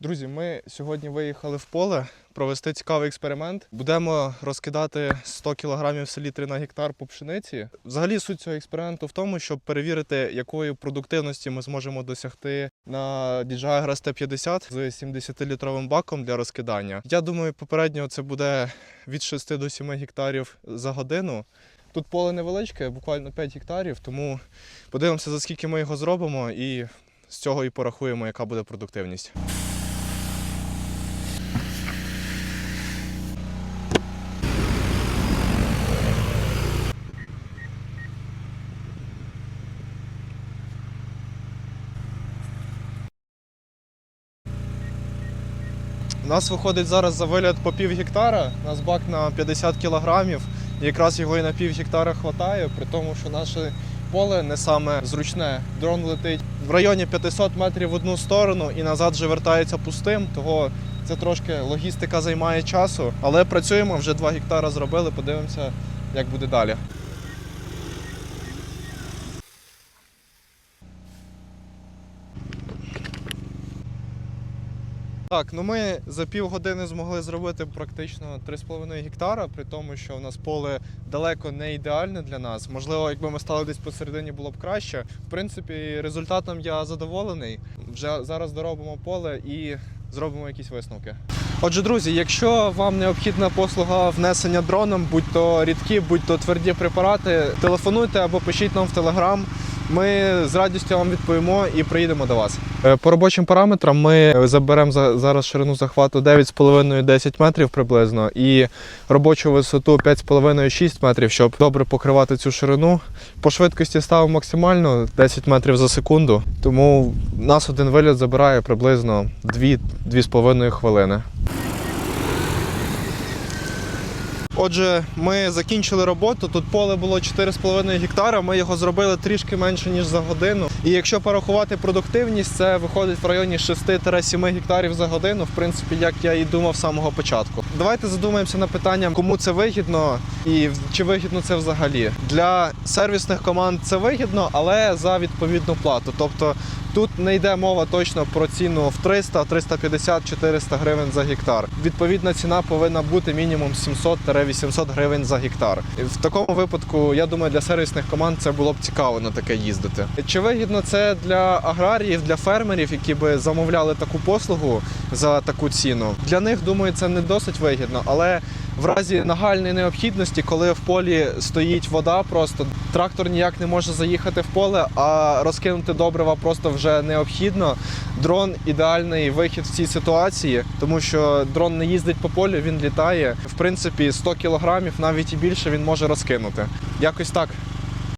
Друзі, ми сьогодні виїхали в поле провести цікавий експеримент. Будемо розкидати 100 кг селітри на гектар по пшениці. Взагалі суть цього експерименту в тому, щоб перевірити, якої продуктивності ми зможемо досягти на Agras T50 з 70-літровим баком для розкидання. Я думаю, попередньо це буде від 6 до 7 гектарів за годину. Тут поле невеличке, буквально 5 гектарів, тому подивимося, за скільки ми його зробимо, і з цього і порахуємо, яка буде продуктивність. У нас виходить зараз за виліт по пів гектара, у нас бак на 50 кілограмів. Якраз його і на пів гектара вистачає, при тому, що наше поле не саме зручне. Дрон летить в районі 500 метрів в одну сторону і назад вже вертається пустим. Того це трошки логістика займає часу. Але працюємо, вже 2 гектара зробили, подивимося, як буде далі. Так, ну ми за півгодини змогли зробити практично 3,5 гектара, при тому, що у нас поле далеко не ідеальне для нас. Можливо, якби ми стали десь посередині, було б краще. В принципі, результатом я задоволений. Вже зараз доробимо поле і зробимо якісь висновки. Отже, друзі, якщо вам необхідна послуга внесення дроном, будь то рідкі, будь то тверді препарати, телефонуйте або пишіть нам в телеграм. Ми з радістю вам відповімо і приїдемо до вас. Е, По робочим параметрам ми заберемо за- зараз ширину захвату 9,5-10 метрів приблизно і робочу висоту 5,5-6 метрів, щоб добре покривати цю ширину. По швидкості ставимо максимально 10 метрів за секунду, тому нас один виліт забирає приблизно 2-2,5 хвилини. Отже, ми закінчили роботу. Тут поле було 4,5 гектара. Ми його зробили трішки менше ніж за годину. І якщо порахувати продуктивність, це виходить в районі 6-7 гектарів за годину. В принципі, як я і думав з самого початку. Давайте задумаємося над питанням, кому це вигідно і чи вигідно це взагалі. Для сервісних команд це вигідно, але за відповідну плату. Тобто Тут не йде мова точно про ціну в 300, 350, 400 гривень за гектар. Відповідна ціна повинна бути мінімум 700-800 гривень за гектар. В такому випадку, я думаю, для сервісних команд це було б цікаво на таке їздити. Чи вигідно це для аграріїв, для фермерів, які би замовляли таку послугу за таку ціну? Для них думаю, це не досить вигідно, але в разі нагальної необхідності, коли в полі стоїть вода, просто трактор ніяк не може заїхати в поле, а розкинути добрива просто вже необхідно. Дрон ідеальний вихід в цій ситуації, тому що дрон не їздить по полю, він літає. В принципі, 100 кілограмів, навіть і більше він може розкинути. Якось так.